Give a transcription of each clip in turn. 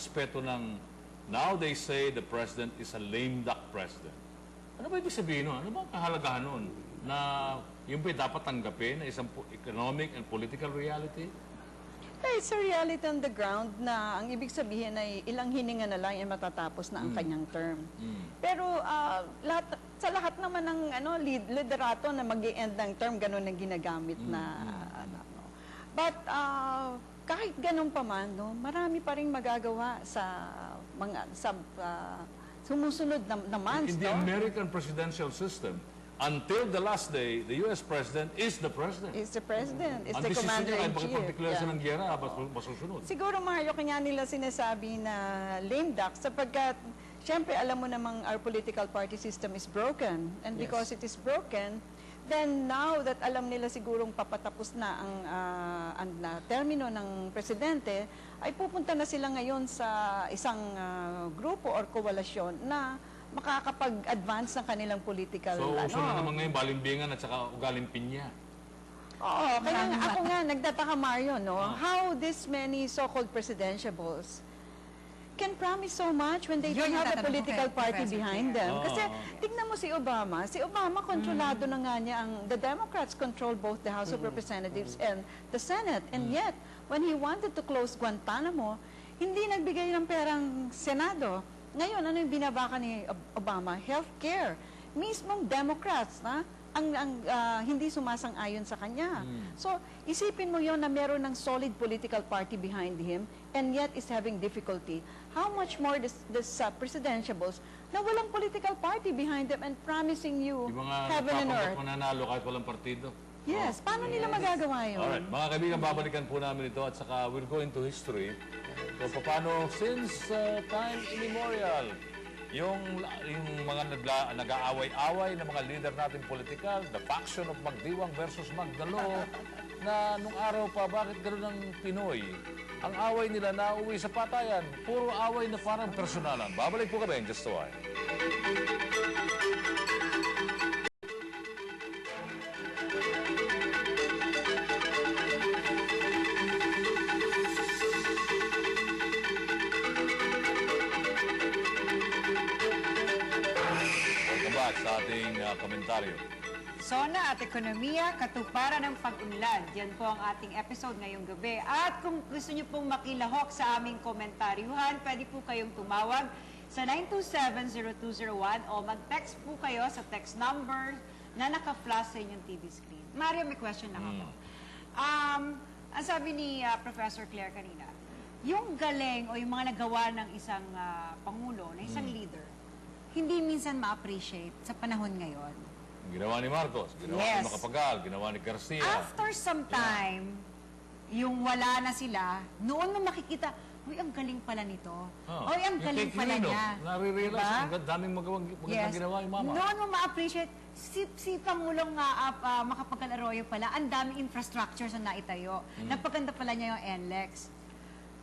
aspeto ng now they say the president is a lame duck president. Ano ba ibig sabihin nun? Ano ba ang kahalagahan nun? Na yung ba dapat tanggapin na isang economic and political reality? Eh, It's a reality on the ground na ang ibig sabihin ay ilang hininga na lang ay matatapos na ang kanyang term. Pero ah, lahat, sa lahat naman ng ano, lead, liderato na mag end ng term, ganun ang ginagamit na ano. no. But ah, kahit ganun pa man, no, marami pa rin magagawa sa mga sa ah, sumusunod na, na months. In the no? American presidential system, until the last day, the U.S. president is the president. Is the president, is Ang the commander-in-chief. makipagdeklara siya Yeah. ng bas- masusunod. Siguro Mario, kanya nila sinasabi na lame duck sapagkat Siyempre, alam mo namang our political party system is broken. And Yes. because it is broken, then now that alam nila sigurong papatapos na ang, ah, ang na termino ng presidente, ay pupunta na sila ngayon sa isang ah, grupo or koalisyon na makakapag-advance ng kanilang political So, ano. uso na naman ngayon, balimbingan at saka ugaling pinya. Oo, kaya nga ako nga nagtataka Mario, no? How this many so-called presidentiables can promise so much when they Yun don't yung have a ko political kay party Professor behind Claire. them. Oo. Kasi tignan mo si Obama. Si Obama, kontrolado na nga niya ang... The Democrats control both the House of Representatives and the Senate. And yet, when he wanted to close Guantanamo, hindi nagbigay ng perang Senado. Ngayon, ano yung binabaka ni Ob- Obama? Healthcare. Mismong Democrats, na ang, ang ah, hindi sumasang-ayon sa kanya. So, isipin mo yon na meron ng solid political party behind him and yet is having difficulty. How much more this, this uh, presidentiables na walang political party behind them and promising you heaven and earth. mananalo kahit walang partido. Yes, paano nila magagawa yun? Alright, mga kaibigan, babalikan po namin ito at saka we'll go into history. So, paano, since uh, time immemorial, yung, yung mga nag-aaway-away na mga leader natin politikal, the faction of Magdiwang versus Magdalo, na nung araw pa, bakit gano'n ang Pinoy? Ang away nila na uwi sa patayan, puro away na parang personalan. Babalik po kami just a sa ating uh, komentaryo. Sona at ekonomiya, katuparan ng pag-unlad. Yan po ang ating episode ngayong gabi. At kung gusto niyo pong makilahok sa aming komentaryuhan, pwede po kayong tumawag sa 927-0201 o mag-text po kayo sa text number na naka-flash sa inyong TV screen. Mario, may question lang ako. Um, ang sabi ni ah, Professor Claire kanina, yung galing o yung mga nagawa ng isang ah, pangulo, ng isang leader, hindi minsan ma-appreciate sa panahon ngayon. Ginawa ni Marcos, ginawa Yes. ni Macapagal, ginawa ni Garcia. After some time, yung wala na sila, noon mo makikita, uy, ang galing pala nito. Ah, Uy, ang galing pala niya. Nare-realize, Diba? ang ganda- daming magawang, magandang ginawa yung mama. Noon mo ma-appreciate, si, si Pangulong uh, uh, Macapagal Arroyo pala, ang daming infrastructures na naitayo. Napaganda pala niya yung NLEX.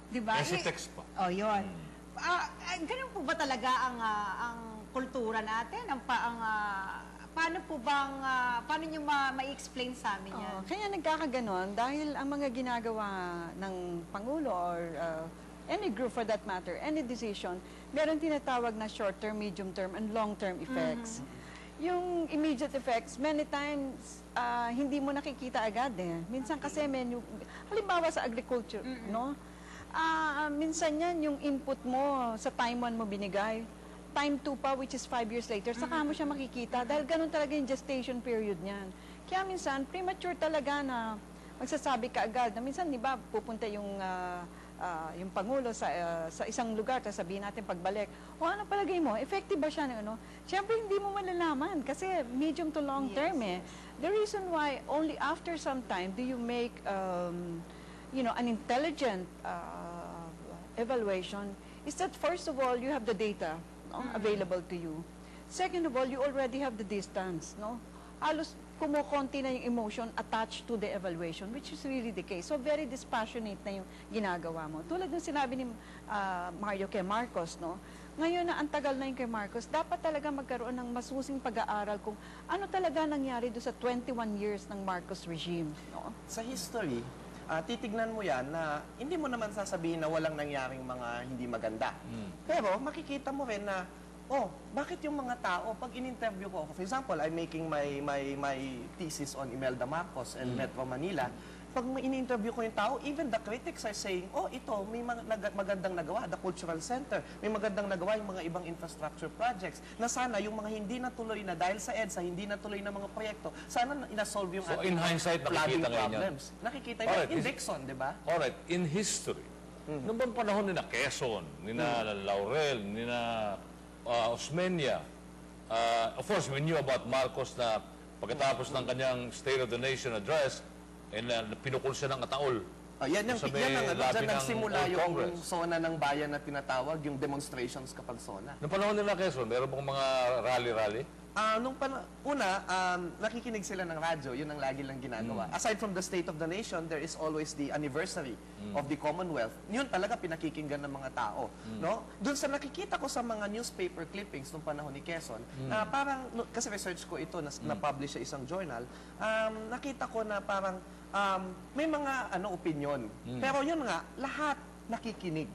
Diba? Kasi Eh, text pa. Oh, yun. Ah, ah, ganun po ba talaga ang ah, ang kultura natin? Ang pa ang ah, paano po bang ah, paano niyo ma- ma-explain sa amin yan? Oo, kaya nagkakaganon dahil ang mga ginagawa ng Pangulo or uh, any group for that matter, any decision, meron tinatawag na short-term, medium-term, and long-term effects. Yung immediate effects, many times, ah, hindi mo nakikita agad eh. Minsan kasi, menu, halimbawa sa agriculture, no? Ah, minsan yan, yung input mo sa time one mo binigay, time 2 pa, which is 5 years later, saka mo siya makikita dahil ganun talaga yung gestation period niyan. Kaya minsan, premature talaga na magsasabi ka agad na minsan, di ba, pupunta yung, ah, ah, yung Pangulo sa, ah, sa isang lugar, tapos sabihin natin pagbalik, o ano palagay mo, effective ba siya? Ano? Siyempre, hindi mo malalaman kasi medium to long term eh. The reason why only after some time do you make um, you know, an intelligent uh, evaluation is that first of all, you have the data no, available to you. Second of all, you already have the distance. No? Halos kumukonti na yung emotion attached to the evaluation, which is really the case. So very dispassionate na yung ginagawa mo. Tulad ng sinabi ni uh, Mario kay Marcos, no? Ngayon na ang tagal na yung kay Marcos, dapat talaga magkaroon ng masusing pag-aaral kung ano talaga nangyari do sa 21 years ng Marcos regime. No? Sa history, ah, titignan mo yan na hindi mo naman sasabihin na walang nangyaring mga hindi maganda. Hmm. Pero makikita mo rin na, oh, bakit yung mga tao, pag in-interview ko, for example, I'm making my, my, my thesis on Imelda Marcos and Hmm. Metro Manila, pag in-interview ko yung tao, even the critics are saying, oh, ito, may mga nag- magandang nagawa, the cultural center, may magandang nagawa yung mga ibang infrastructure projects, na sana yung mga hindi natuloy na dahil sa EDSA, hindi natuloy na mga proyekto, sana na- inasolve yung So, ating in hindsight, nakikita flooding problems. Nakikita yun. Alright, In Dixon, di ba? Alright, in history, noong bang panahon ni na Quezon, ni na Laurel, ni na uh, Osmeña, uh, of course, we knew about Marcos na pagkatapos ng kanyang State of the Nation address, and uh, pinukul siya ng ataol. Oh, yan yung, Sa may yan ang, ano, labi dyan ng nagsimula Old yung, Congress. zona ng bayan na tinatawag, yung demonstrations kapag zona. Noong panahon nila Quezon, meron bang mga rally-rally? Ah, nung pana- una, um, nakikinig sila ng radyo, yun ang lagi lang ginagawa. Aside from the State of the Nation, there is always the anniversary of the Commonwealth. Yun talaga pinakikinggan ng mga tao. No? Doon sa nakikita ko sa mga newspaper clippings nung panahon ni Quezon, na parang, no, kasi research ko ito, na, na-publish sa isang journal, um, nakita ko na parang um, may mga ano opinion. Pero yun nga, lahat nakikinig.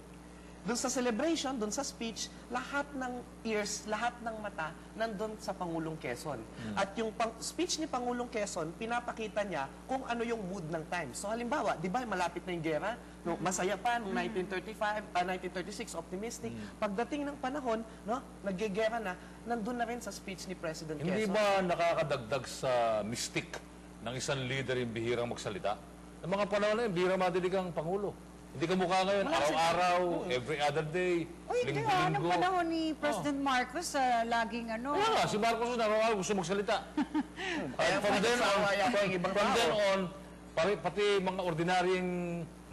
Doon sa celebration, doon sa speech, lahat ng ears, lahat ng mata, nandun sa Pangulong Quezon. At yung pang- speech ni Pangulong Quezon, pinapakita niya kung ano yung mood ng time. So halimbawa, di ba malapit na yung gera? No, masaya pa noong 1935, ah, 1936, optimistic. Pagdating ng panahon, no, naggegera na, nandun na rin sa speech ni President Hindi Quezon. ba nakakadagdag sa mystic ng isang leader yung bihirang magsalita? Ng mga panahon na yun, bihirang madinig ang Pangulo. Hindi ka mukha ngayon, araw-araw, every other day, Uy, hindi ah, nung linggo-linggo. panahon ni President Marcos, ah, laging ano, nga, si Marcos na araw-araw gusto magsalita. Kaya And from then on, pag-asawa yata from, yung ibang from tao. then on, pati, pati mga ordinaryong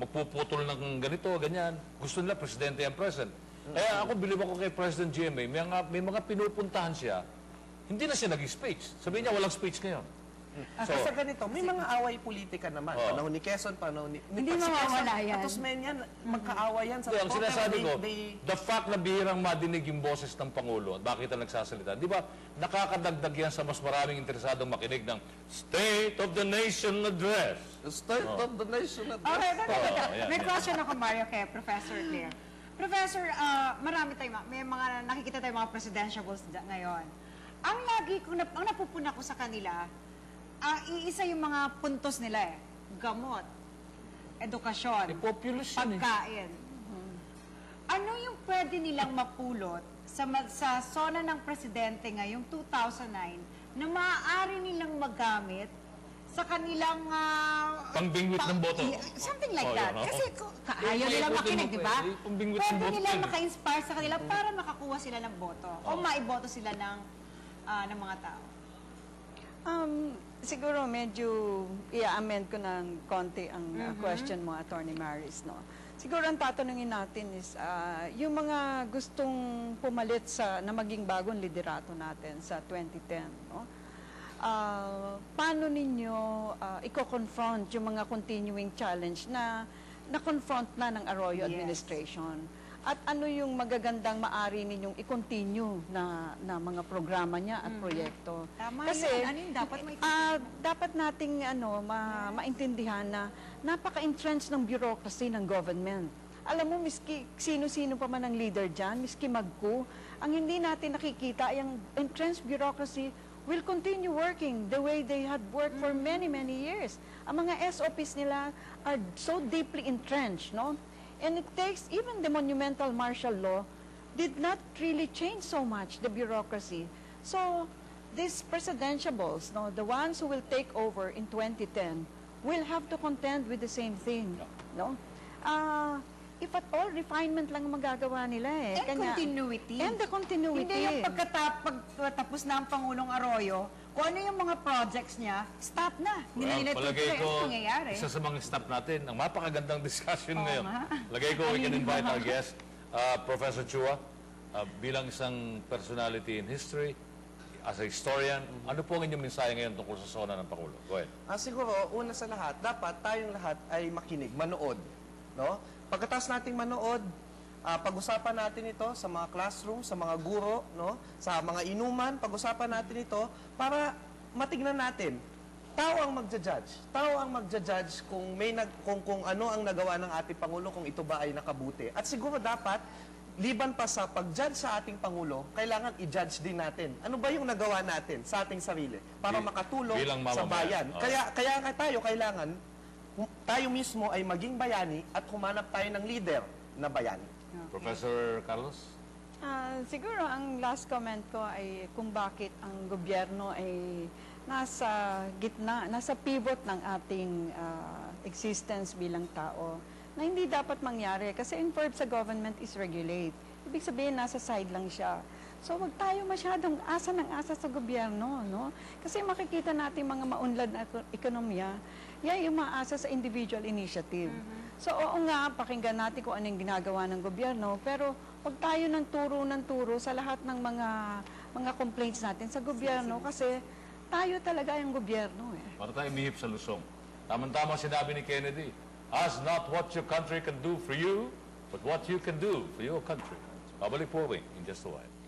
magpuputol ng ganito, ganyan, gusto nila presidente ang present. Kaya ako, bilib ako kay President GMA, may mga, may mga pinupuntahan siya, hindi na siya nag-speech. Sabihin niya, walang speech ngayon. So, Kasi ganito, may mga away politika naman. Oh. Panahon ni Quezon, panahon ni... Hindi si mawawala Quezon yan. At Osmeña, magkaaway yan sa Hindi, ang totoo, sinasabi ko, they- they- the fact na bihirang madinig yung boses ng Pangulo at bakit na nagsasalita, di ba, nakakadagdag yan sa mas maraming interesadong makinig ng State of the Nation Address. The State of the Nation at Okay, Oo, teka. ayan, May yan. question ako, Mario, kay Professor Claire. Professor, ah, marami tayo, ma- may mga nakikita tayong mga presidentiables da- ngayon. Ang lagi ko, nap- ang napupuna ko sa kanila, ah, iisa yung mga puntos nila eh. Gamot, edukasyon, Eh, populous yun eh. pagkain. Ano yung pwede nilang mapulot sa, ma- sa zona ng presidente ngayong 2009 na maaari nilang magamit sa kanilang... ah, Pangbingwit ng boto. Something like Oh, that. yun, oh. Kasi ko- ka- Eh, ayaw eh, pwede makinig, mo di ba? pwede. Ng Pwede boto nilang yun. maka-inspire sa kanila para makakuha sila ng boto o maiboto sila ng, ah, ng mga tao. Um, siguro medyo i-amend ko ng konti ang uh, question mo, Attorney Maris, no? Siguro ang tatanungin natin is uh, yung mga gustong pumalit sa na maging bagong liderato natin sa 2010, no? Ah, paano ninyo uh, i-confront yung mga continuing challenge na na-confront na ng Arroyo Yes. administration? At ano yung magagandang maari ninyong i-continue na, na mga programa niya at proyekto? Tama Kasi, yun. Ano yung dapat may ah, dapat nating ano, ma- maintindihan na napaka-entrenched ng bureaucracy ng government. Alam mo, miski sino-sino pa man ang leader dyan, miski magku, ang hindi natin nakikita ay ang entrenched bureaucracy will continue working the way they had worked for many, many years. Ang mga SOPs nila are so deeply entrenched, no? And it takes, even the monumental martial law did not really change so much, the bureaucracy. So, these presidentiables, no, the ones who will take over in 2010, will have to contend with the same thing. No? Ah, if at all, refinement lang ang magagawa nila eh. And continuity. And the continuity. Hindi yung pagkatap, pagkatapos na ang Pangulong Arroyo, kung ano yung mga projects niya, stop na. Hindi na nila palagay ko, nangyayari? isa sa mga staff natin, ang mapakagandang discussion Oo ngayon. nga. Lagay ko, we can invite our guest, uh, Professor Chua, uh, bilang isang personality in history, as a historian, ano po ang inyong mensahe ngayon tungkol sa zona ng Pangulo? Go ahead. Ah, siguro, una sa lahat, dapat tayong lahat ay makinig, manood. No? Pagkatapos nating manood, ah, pag-usapan natin ito sa mga classroom, sa mga guro, no? sa mga inuman, pag-usapan natin ito para matignan natin tao ang magja-judge. Tao ang magja-judge kung may nag, kung, kung ano ang nagawa ng ating Pangulo, kung ito ba ay nakabuti. At siguro dapat, liban pa sa pag-judge sa ating Pangulo, kailangan i-judge din natin. Ano ba yung nagawa natin sa ating sarili para Bi- makatulong bilang sa bayan. Oo. Kaya, kaya tayo kailangan, tayo mismo ay maging bayani at humanap tayo ng leader na bayani. Professor Carlos? Ah, siguro ang last comment ko ay kung bakit ang gobyerno ay nasa gitna, nasa pivot ng ating ah, existence bilang tao na hindi dapat mangyari kasi in verb sa government is regulate. Ibig sabihin nasa side lang siya. So wag tayo masyadong asa ng asa sa gobyerno, no? Kasi makikita natin mga maunlad na eko- ekonomiya, yan yung maasa sa individual initiative. So oo nga, pakinggan natin kung anong ginagawa ng gobyerno, pero wag tayo ng turo ng turo sa lahat ng mga mga complaints natin sa gobyerno kasi tayo talaga yung gobyerno eh. Para tayo mihip sa lusong. Tama-tama sinabi ni Kennedy, Ask not what your country can do for you, but what you can do for your country. Babalik po kami in just a while.